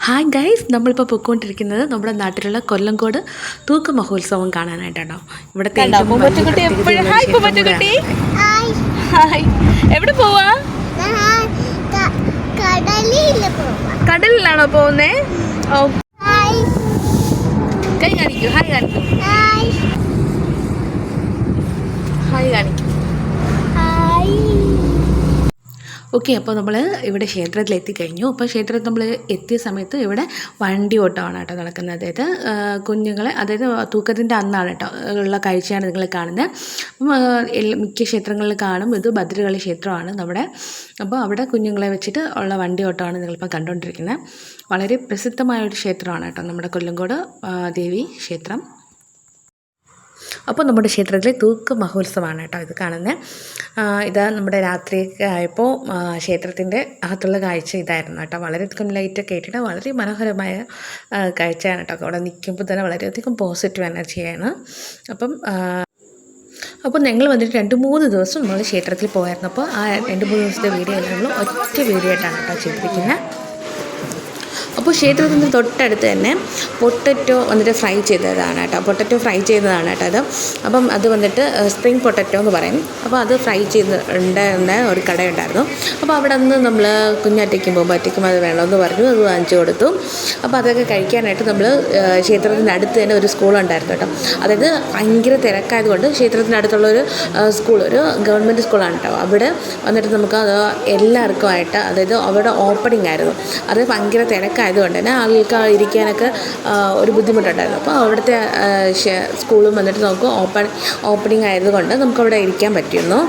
Hi guys നമ്മളിപ്പോൾ പൊയ്ക്കൊണ്ടിരിക്കുന്നത് നമ്മുടെ നാട്ടിലുള്ള കൊല്ലംകോട് തൂക്ക് മഹോത്സവം കാണാനായിട്ടാണോ? ഇവിടെ എവിടെ പോവാ? കടലിലാണോ പോകുന്നേ കൈ കാണിക്കൂ. ഹായ് കാണിക്കൂ. ഹായ് ഹായ് കാണിക്കൂ ഹായ് ഓക്കെ അപ്പോൾ നമ്മൾ ഇവിടെ ക്ഷേത്രത്തിൽ എത്തിക്കഴിഞ്ഞു അപ്പോൾ ക്ഷേത്രത്തിൽ നമ്മൾ എത്തിയ സമയത്ത് ഇവിടെ വണ്ടി ഓട്ടമാണ് കേട്ടോ നടക്കുന്നത്. അതായത് കുഞ്ഞുങ്ങളെ അതായത് തൂക്കത്തിന്റെ അന്നാണ് കേട്ടോ ഉള്ള കാഴ്ചയാണ് നിങ്ങൾ കാണുന്നത് അപ്പം, മിക്ക ക്ഷേത്രങ്ങളിൽ കാണും. ഇത് ഭദ്രകാളി ക്ഷേത്രമാണ് നമ്മുടെ. അപ്പോൾ അവിടെ കുഞ്ഞുങ്ങളെ വെച്ചിട്ട് ഉള്ള വണ്ടി ഓട്ടമാണ് നിങ്ങളിപ്പോൾ കണ്ടുകൊണ്ടിരിക്കുന്നത് വളരെ പ്രസിദ്ധമായ ഒരു ക്ഷേത്രമാണ് കേട്ടോ നമ്മുടെ കൊല്ലങ്കോട് ദേവി ക്ഷേത്രം. അപ്പോൾ നമ്മുടെ ക്ഷേത്രത്തിലെ തൂക്ക് മഹോത്സവമാണ് കേട്ടോ ഇത് കാണുന്നത് ഇതാ നമ്മുടെ രാത്രിയൊക്കെ ആയപ്പോൾ ക്ഷേത്രത്തിന്റെ അകത്തുള്ള കാഴ്ച ഇതായിരുന്നു കേട്ടോ. വളരെയധികം ലൈറ്റൊക്കെ ഇട്ടിട്ട് വളരെ മനോഹരമായ കാഴ്ചയാണ് കേട്ടോ. അവിടെ നിൽക്കുമ്പോൾ തന്നെ വളരെയധികം പോസിറ്റീവ് എനർജിയാണ്. അപ്പം അപ്പോൾ ഞങ്ങൾ വന്നിട്ട് രണ്ട് മൂന്ന് ദിവസം നമ്മൾ ക്ഷേത്രത്തിൽ പോയായിരുന്നു. ആ രണ്ട് മൂന്ന് ദിവസത്തെ വീഡിയോ നമ്മൾ ഒറ്റ വീഡിയോ ആയിട്ടാണ് കേട്ടോ ചെയ്തിരിക്കുന്നത് അപ്പോൾ ക്ഷേത്രത്തിന് തൊട്ടടുത്ത് തന്നെ പൊട്ടറ്റോ വന്നിട്ട് ഫ്രൈ ചെയ്തതാണ് കേട്ടോ. പൊട്ടറ്റോ ഫ്രൈ ചെയ്തതാണ് കേട്ടോ അത്. അപ്പം അത് വന്നിട്ട് സ്പ്രിങ് പൊട്ടറ്റോ എന്ന് പറയും. അപ്പോൾ അത് ഫ്രൈ ചെയ്ത് ഉണ്ടായിരുന്ന ഒരു കടയുണ്ടായിരുന്നു. അപ്പോൾ അവിടെ നിന്ന് നമ്മൾ കുഞ്ഞാറ്റയ്ക്കും പോകുമ്പോഴത്തേക്കും അത് വേണമെന്ന് പറഞ്ഞു. അത് വാങ്ങിച്ചു കൊടുത്തു. അപ്പോൾ അതൊക്കെ കഴിക്കാനായിട്ട് നമ്മൾ ക്ഷേത്രത്തിന്റെ അടുത്ത് തന്നെ ഒരു സ്കൂളുണ്ടായിരുന്നു കേട്ടോ. അതായത് ഭയങ്കര തിരക്കായതുകൊണ്ട് ക്ഷേത്രത്തിന്റെ അടുത്തുള്ള ഒരു സ്കൂൾ ഒരു ഗവൺമെന്റ് സ്കൂളാണ് കേട്ടോ. അവിടെ വന്നിട്ട് നമുക്ക് അത് എല്ലാവർക്കുമായിട്ട് അതായത് അവിടെ ഓപ്പണിംഗ് ആയിരുന്നു. അത് ഭയങ്കര തിരക്കായതുകൊണ്ട് തന്നെ ആളുകൾക്ക് ഇരിക്കാനൊക്കെ ഒരു ബുദ്ധിമുട്ടുണ്ടായിരുന്നു. അപ്പോൾ അവിടുത്തെ സ്കൂളും വന്നിട്ട് നമുക്ക് ഓപ്പൺ ഓപ്പണിംഗ് ആയതുകൊണ്ട് നമുക്കവിടെ ഇരിക്കാൻ പറ്റിയിരുന്നു.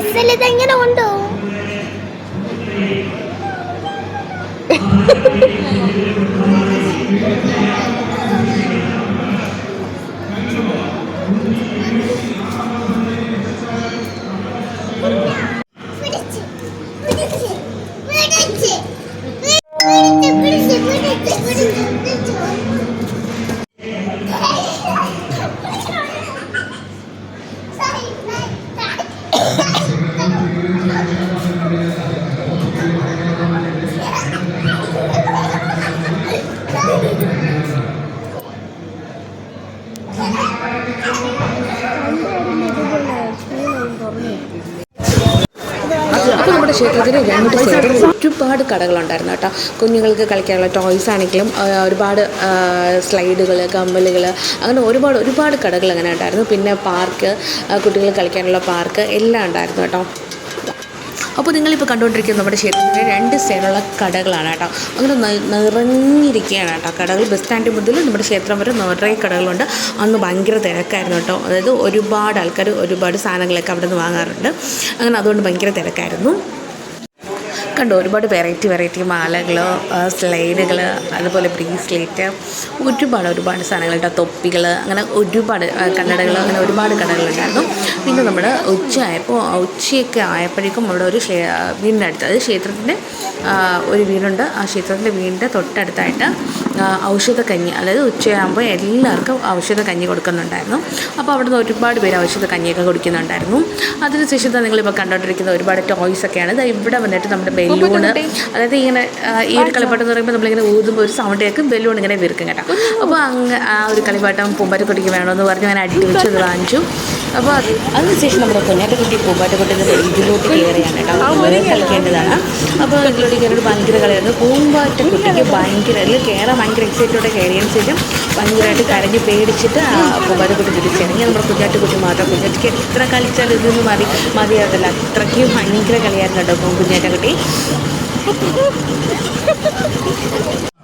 ബസ്സിൽ ഇതെങ്ങനെ കൊണ്ടുപോകും? പിടിച്ച്, ക്ഷേത്രത്തിൽ രണ്ട് സൈഡിൽ ഒരുപാട് കടകളുണ്ടായിരുന്നു കേട്ടോ. കുഞ്ഞുങ്ങൾക്ക് കളിക്കാനുള്ള ടോയ്സ് ആണെങ്കിലും ഒരുപാട് സ്ലൈഡുകൾ കമ്മലുകൾ അങ്ങനെ ഒരുപാട് ഒരുപാട് കടകൾ അങ്ങനെ ഉണ്ടായിരുന്നു. പിന്നെ പാർക്ക് കുട്ടികൾ കളിക്കാനുള്ള പാർക്ക് എല്ലാം ഉണ്ടായിരുന്നു കേട്ടോ. അപ്പോൾ നിങ്ങളിപ്പോൾ കണ്ടുകൊണ്ടിരിക്കുന്ന നമ്മുടെ ക്ഷേത്രത്തിന്റെ രണ്ട് സൈഡുള്ള കടകളാണ് കേട്ടോ. അങ്ങനെ നിറഞ്ഞിരിക്കുകയാണ് കേട്ടോ. കടകൾ ബസ് സ്റ്റാൻഡ് മുതൽ നമ്മുടെ ക്ഷേത്രം വരെ നിറയെ കടകളുണ്ട്. അന്ന് ഭയങ്കര തിരക്കായിരുന്നു കേട്ടോ. അതായത് ഒരുപാട് ആൾക്കാർ ഒരുപാട് സാധനങ്ങളൊക്കെ അവിടെ നിന്ന് വാങ്ങാറുണ്ട്. അങ്ങനെ അതുകൊണ്ട് ഭയങ്കര തിരക്കായിരുന്നു. കണ്ടോ? ഒരുപാട് വെറൈറ്റി വെറൈറ്റി മാലകൾ സ്ലൈഡുകൾ അതുപോലെ ബ്രീസ്ലേറ്റ് ഒരുപാട് ഒരുപാട് സാധനങ്ങളുടെ തൊപ്പികൾ അങ്ങനെ ഒരുപാട് കണ്ണടകൾ അങ്ങനെ ഒരുപാട് കടകളുണ്ടായിരുന്നു പിന്നെ നമ്മൾ ഉച്ചയായപ്പോൾ ഉച്ചയൊക്കെ ആയപ്പോഴേക്കും അവിടെ ഒരു വീടിന്റെ അടുത്ത് അതായത് ക്ഷേത്രത്തിന്റെ ഒരു വീടുണ്ട്. ആ ക്ഷേത്രത്തിന്റെ വീടിന്റെ തൊട്ടടുത്തായിട്ട് ഔഷധ കഞ്ഞി അതായത് ഉച്ചയാകുമ്പോൾ എല്ലാവർക്കും ഔഷധ കഞ്ഞി കൊടുക്കുന്നുണ്ടായിരുന്നു. അപ്പോൾ അവിടുന്ന് ഒരുപാട് പേര് ഔഷധ കഞ്ഞിയൊക്കെ കുടിക്കുന്നുണ്ടായിരുന്നു. അതിനുശേഷം നിങ്ങളിപ്പോൾ കണ്ടുകൊണ്ടിരിക്കുന്ന ഒരുപാട് ടോയ്സ് ഒക്കെയാണ്. ദാ ഇവിടെ വന്നിട്ട് നമ്മുടെ ബലൂണ്. അതായത് ഇങ്ങനെ ഈ ഒരു കളിപ്പാട്ടം എന്ന് പറയുമ്പോൾ നമ്മളിങ്ങനെ ഊതുമ്പോൾ ഒരു സൗണ്ട് കേൾക്കും ബലൂൺ ഇങ്ങനെ വീർക്കും കേട്ടോ. അപ്പോൾ അങ്ങ് ആ ഒരു കളിപ്പാട്ടം പൂമ്പാറ്റക്കുട്ടിക്ക് വേണമെന്ന് പറഞ്ഞ് ഞാൻ അടിച്ചു വെച്ചത് വാങ്ങിച്ചു. അപ്പോൾ അത് അതിനുശേഷം നമ്മുടെ കുഞ്ഞാറ്റക്കുട്ടി പൂമ്പാറ്റക്കുട്ടിന്റെ ഇതിലോട്ട് കയറിയാണ് കേട്ടോ. അവർ കളിക്കേണ്ടതാണ്. അപ്പോൾ ഇതിലോട്ട് കയറിയിട്ട് ഭയങ്കര കളിയായിരുന്നു. പൂമ്പാറ്റക്കുട്ടിക്ക് ഭയങ്കര അതിൽ കയറാൻ ഭയങ്കര എക്സൈറ്റോടെ കയറിയതിന് ശേഷം ഭയങ്കരമായിട്ട് കരഞ്ഞ് പേടിച്ചിട്ട് ആ പൂമ്പാറ്റക്കുട്ടി തിരിച്ചിറങ്ങി. നമ്മുടെ കുഞ്ഞാറ്റക്കുട്ടി മാത്രം കുഞ്ഞാറ്റക്ക് എത്ര കളിച്ചാൽ ഇതൊന്നും മതി മതിയാകത്തില്ല. അത്രയ്ക്ക് ഭയങ്കര കളിയായിരുന്നു കേട്ടോ കുഞ്ഞാറ്റക്കുട്ടി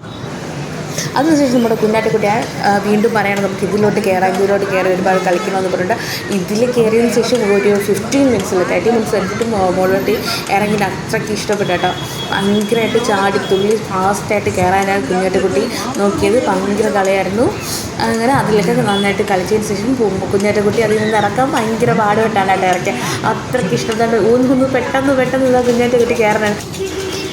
അതിനുശേഷം നമ്മുടെ കുഞ്ഞാറ്റക്കുട്ടിയെ ആ, വീണ്ടും പറയണം നമുക്ക് ഇതിലോട്ട് കയറാം ഇതിലോട്ട് കയറി ഒരുപാട് കളിക്കണമെന്ന് പറഞ്ഞിട്ട്. ഇതിൽ കയറിയതിന് ശേഷം ഒരു ഫിഫ്റ്റീൻ മിനിറ്റ്സിൽ തേർട്ടി മിനിറ്റ്സ് എടുത്തിട്ട് മുകളിലോട്ട് ഇറങ്ങി അത്രയ്ക്ക് ഇഷ്ടപ്പെട്ടു കേട്ടോ. ഭയങ്കരമായിട്ട് ചാടി തുള്ളി ഫാസ്റ്റായിട്ട് കയറാനാണ് കുഞ്ഞാറ്റക്കുട്ടി നോക്കിയത്. ഭയങ്കര കളിയായിരുന്നു. അങ്ങനെ അതിലൊക്കെ നന്നായിട്ട് കളിച്ചതിന് ശേഷം കുഞ്ഞാറ്റക്കുട്ടി അതിൽ നിന്ന് ഇറക്കാൻ ഭയങ്കര പാടുപെട്ടാണ് കേട്ടോ ഇറക്കിയത് അത്രയ്ക്ക് ഇഷ്ടപ്പെട്ട് ഊന്നു പെട്ടെന്ന് പെട്ടെന്ന് ഇതാ കുഞ്ഞാറ്റക്കുട്ടി കയറാനാണ്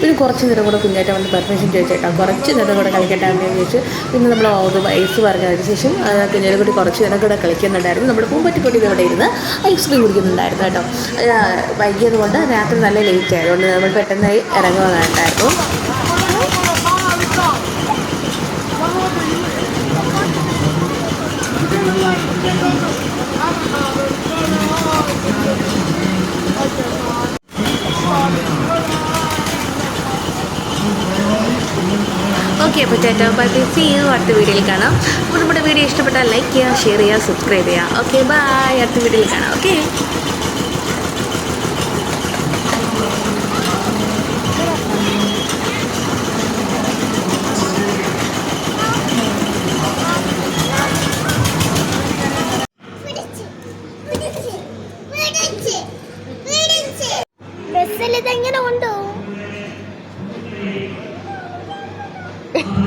പിന്നെ കുറച്ച് നേരം കൂടെ കുഞ്ഞേറ്റം വന്ന് പെർമിഷൻ ചോദിച്ചേട്ടാ കുറച്ച് നേരം കൂടെ കളിക്കട്ടെ എന്ന് ചോദിച്ചു പിന്നെ നമ്മൾ ഓർഡർ വയസ്സ് പറഞ്ഞതിന് ശേഷം കുഞ്ഞേനെ കൂടി കുറച്ച് നേരം കൂടെ കളിക്കുന്നുണ്ടായിരുന്നു. നമ്മുടെ പൂമ്പറ്റിക്കുട്ടി ഇവിടെ ഇരുന്ന് ഐസ്ക്രീം കുടിക്കുന്നുണ്ടായിരുന്നു കേട്ടോ. വൈകിയത് കൊണ്ട് രാത്രി നല്ല ലേറ്റ് ആയതുകൊണ്ട് നമ്മൾ പെട്ടെന്ന് ഇറങ്ങുന്നതായിട്ടായിരുന്നു ഓക്കെ അപ്പോൾ ചേട്ടാ ബൈ ബൈ സീ യു അടുത്ത വീഡിയോയിൽ കാണാം. അപ്പോൾ നമ്മുടെ വീഡിയോ ഇഷ്ടപ്പെട്ടാൽ ലൈക്ക് ചെയ്യുക ഷെയർ ചെയ്യുക സബ്സ്ക്രൈബ് ചെയ്യുക. ഓക്കെ ബൈ അടുത്ത വീഡിയോയിൽ കാണാം. Okay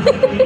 Ha ha ha!